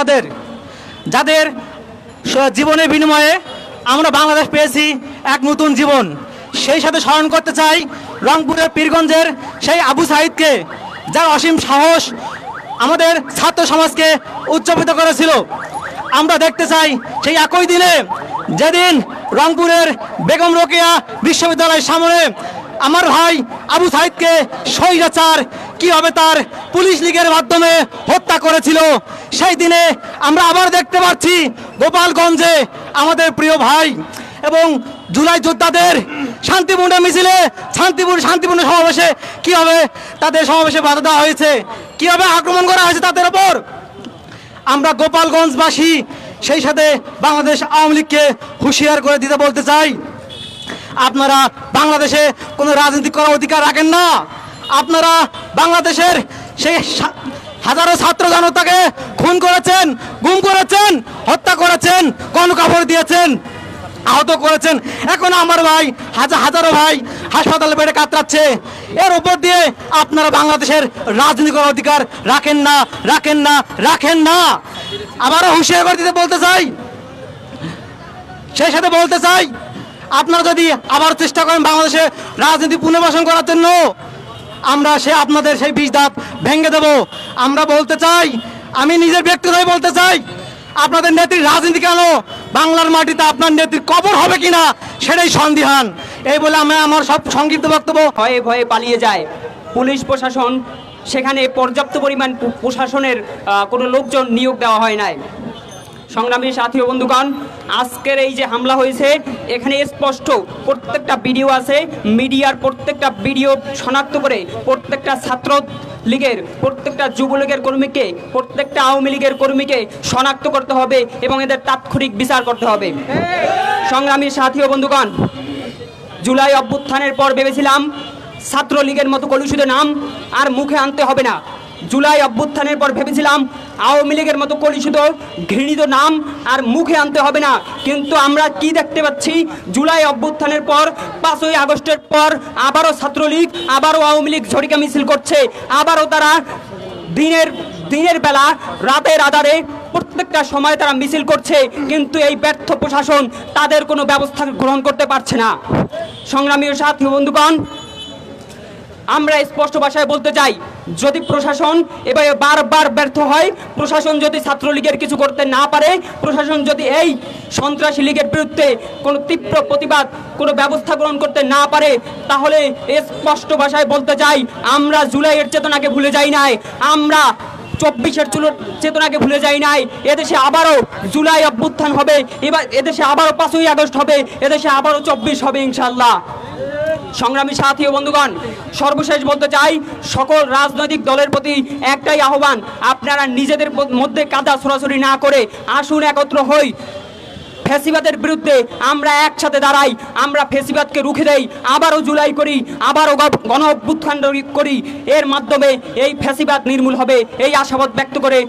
তাদের, যাদের জীবনের বিনিময়ে আমরা বাংলাদেশ পেয়েছি এক নতুন জীবন। সেই সাথে স্মরণ করতে চাই রংপুরের পীরগঞ্জের সেই আবু সাইদকে, যার অসীম সাহস আমাদের ছাত্র সমাজকে উজ্জীবিত করেছিল। আমরা দেখতে চাই সেই একই দিনে যেদিন রংপুরের বেগম রোকেয়া বিশ্ববিদ্যালয়ের সামনে আমার ভাই আবু সাহিদকে স্বৈরাচার কীভাবে তার? পুলিশ লীগের মাধ্যমে হত্যা করেছিল। সেই দিনে আমরা আবার দেখতে পাচ্ছি গোপালগঞ্জে আমাদের প্রিয় ভাই এবং জুলাই যোদ্ধাদের শান্তিপূর্ণ মিছিলে শান্তিপূর্ণ শান্তিপূর্ণ সমাবেশে কীভাবে তাদের সমাবেশে বাধা দেওয়া হয়েছে। কীভাবে আক্রমণ করা হয়েছে তাদের ওপর। আমরা গোপালগঞ্জবাসী সেই সাথে বাংলাদেশ আওয়ামী লীগকে হুঁশিয়ার করে দিতে বলতে চাই। আপনারা বাংলাদেশে কোনো রাজনীতি করার অধিকার রাখেন না। আপনারা বাংলাদেশের সেই হাজারো ছাত্র জনতাকে খুন করেছেন, গুম করেছেন, হত্যা করেছেন গণকাপড় দিয়েছেন, আহত করেছেন। এখন আমার ভাই হাজার হাজারো ভাই হাসপাতালে বেড়ে কাতরাচ্ছে। এর উপর দিয়ে আপনারা বাংলাদেশের রাজনীতি করার অধিকার রাখেন না রাখেন না রাখেন না। আবারও হুঁশিয়ার করে দিতে বলতে চাই। সেই সাথে বলতে চাই, আপনারা যদি আবার চেষ্টা করেন বাংলাদেশে রাজনীতি পুনর্বাসন করার জন্য আমরা সে আপনাদের সেই বিষ দাঁত ভেঙে দেব। আমরা বলতে চাই, আমি নিজের ব্যক্তিগতভাবে বলতে চাই, আপনাদের নেত্রীর রাজনীতি কেন? বাংলার মাটিতে আপনার নেত্রীর কবর হবে কিনা? সেটাই সন্দিহান। এই বলে আমি আমার সব সংক্ষিপ্ত বক্তব্য ভয়ে ভয়ে পালিয়ে যায়। পুলিশ প্রশাসন, সেখানে পর্যাপ্ত পরিমাণ প্রশাসনের কোনো লোকজন নিয়োগ দেওয়া হয় নাই। সংগ্রামী সাথী বন্ধুগণ আজকের এই যে হামলা হয়েছে, এখানে স্পষ্ট প্রত্যেকটা ভিডিও আছে। মিডিয়ার প্রত্যেকটা ভিডিও শনাক্ত করে প্রত্যেকটা ছাত্র লীগের প্রত্যেকটা যুবলীগের কর্মীকে, প্রত্যেকটা আওয়ামী লীগের কর্মীকে শনাক্ত করতে হবে এবং এদের তাৎক্ষণিক বিচার করতে হবে। সংগ্রামী সাথী ও বন্ধুগণ, জুলাই অভ্যুত্থানের পর ভেবেছিলাম ছাত্রলীগের মতো কলুষিত নাম আর মুখে আনতে হবে না। জুলাই অভ্যুত্থানের পর ভেবেছিলাম আওয়ামী লীগের মতো কলুষিত, ঘৃণিত নাম আর মুখে আনতে হবে না। কিন্তু আমরা কি দেখতে পাচ্ছি? জুলাই অভ্যুত্থানের পর, পাঁচই আগস্টের পর আবারও ছাত্রলীগ, আবারও আওয়ামী লীগ ঝড়িকা মিছিল করছে। আবারও তারা দিনের দিনের বেলা, রাতের আধারে প্রত্যেকটা সময় তারা মিছিল করছে। কিন্তু এই ব্যর্থ প্রশাসন তাদের কোনো ব্যবস্থা গ্রহণ করতে পারছে না। সংগ্রামী ও সাথী বন্ধুগণ, আমরা স্পষ্ট ভাষায় বলতে চাই যদি প্রশাসন এবারে বারবার ব্যর্থ হয়, প্রশাসন যদি ছাত্রলীগের কিছু করতে না পারে, প্রশাসন যদি এই সন্ত্রাসী লীগের বিরুদ্ধে কোনো তীব্র প্রতিবাদ, কোনো ব্যবস্থা গ্রহণ করতে না পারে, তাহলে স্পষ্ট ভাষায় বলতে চাই, আমরা জুলাইয়ের চেতনাকে ভুলে যাই নাই, আমরা চব্বিশের চুলোর চেতনাকে ভুলে যাই নাই, এদেশে আবারও জুলাই অভ্যুত্থান হবে, এবার এদেশে আবারও পাঁচই আগস্ট হবে, এদেশে আবারও চব্বিশ হবে ইনশাল্লাহ সংগ্রামী সাথী ও বন্ধুগণ, সর্বশেষ বলতে চাই, সকল রাজনৈতিক দলের প্রতি একটাই আহ্বান, আপনারা নিজেদের মধ্যে কাদা সরাসরি না করে আসুন একত্র হই। ফেসিবাদের বিরুদ্ধে আমরা একসাথে দাঁড়াই, আমরা ফেসিবাদকে রুখে দেই, আবারও জুলাই করি, আবারও গণ- অভ্যুত্থান করি। এর মাধ্যমে এই ফেসিবাদ নির্মূল হবে, এই আশাবাদ ব্যক্ত করে